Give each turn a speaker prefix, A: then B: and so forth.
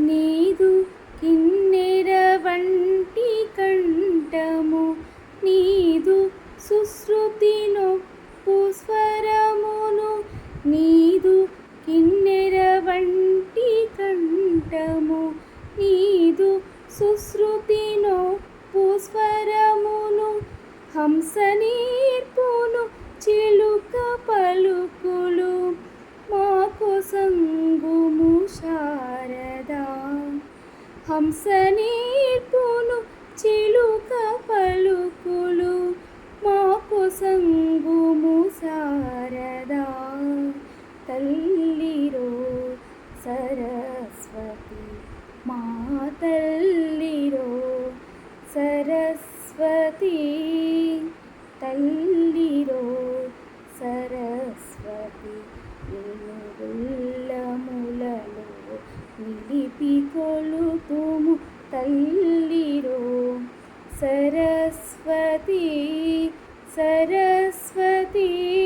A: నీదు కిన్నెర వంటి కంఠము నీదు సుశ్రుతి నొప్పు స్వరమును నీదు కిన్నెర వంటి కంఠము నీదు సుశ్రుతి నొప్పు స్వరమును హంస నేర్పును చిలుక పలుకులు మాకు సంగుము శారదా తల్లిరో సరస్వతి మా తల్లిరో సరస్వతి. తల్లిరో సరస్వతి ఉల్లములలో నిలిపి కొలుతుము తల్లిరో. సరస్వతి సరస్వతి.